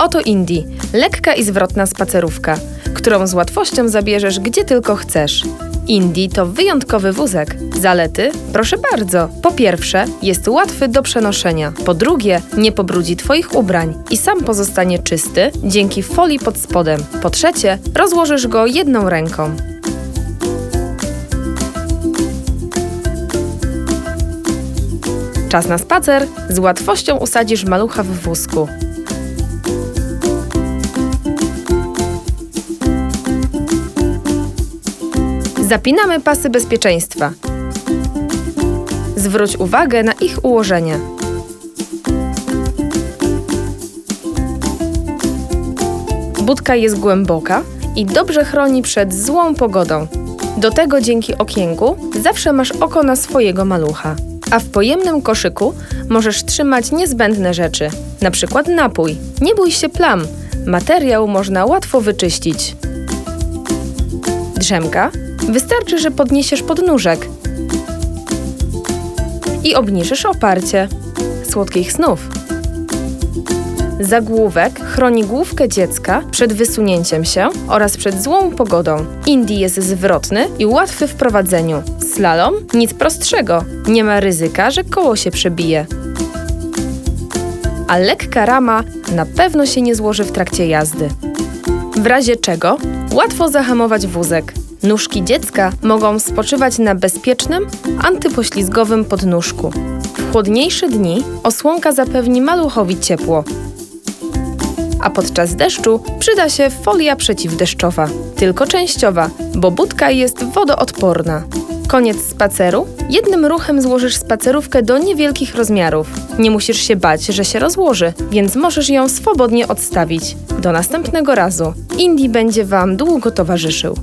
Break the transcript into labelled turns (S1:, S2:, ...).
S1: Oto Indie, lekka i zwrotna spacerówka, którą z łatwością zabierzesz gdzie tylko chcesz. Indie to wyjątkowy wózek. Zalety? Proszę bardzo. Po pierwsze, jest łatwy do przenoszenia. Po drugie, nie pobrudzi Twoich ubrań i sam pozostanie czysty dzięki folii pod spodem. Po trzecie, rozłożysz go jedną ręką. Czas na spacer. Z łatwością usadzisz malucha w wózku. Zapinamy pasy bezpieczeństwa. Zwróć uwagę na ich ułożenie. Budka jest głęboka i dobrze chroni przed złą pogodą. Do tego dzięki okienku zawsze masz oko na swojego malucha. A w pojemnym koszyku możesz trzymać niezbędne rzeczy, na przykład napój. Nie bój się plam, materiał można łatwo wyczyścić. Drzemka? Wystarczy, że podniesiesz podnóżek i obniżysz oparcie. Słodkich snów. Zagłówek chroni główkę dziecka przed wysunięciem się oraz przed złą pogodą. Indie jest zwrotny i łatwy w prowadzeniu. Slalom? Nic prostszego. Nie ma ryzyka, że koło się przebije. A lekka rama na pewno się nie złoży w trakcie jazdy. W razie czego łatwo zahamować wózek. Nóżki dziecka mogą spoczywać na bezpiecznym, antypoślizgowym podnóżku. W chłodniejsze dni osłonka zapewni maluchowi ciepło, a podczas deszczu przyda się folia przeciwdeszczowa, tylko częściowa, bo budka jest wodoodporna. Koniec spaceru? Jednym ruchem złożysz spacerówkę do niewielkich rozmiarów. Nie musisz się bać, że się rozłoży, więc możesz ją swobodnie odstawić. Do następnego razu. Indie będzie Wam długo towarzyszył.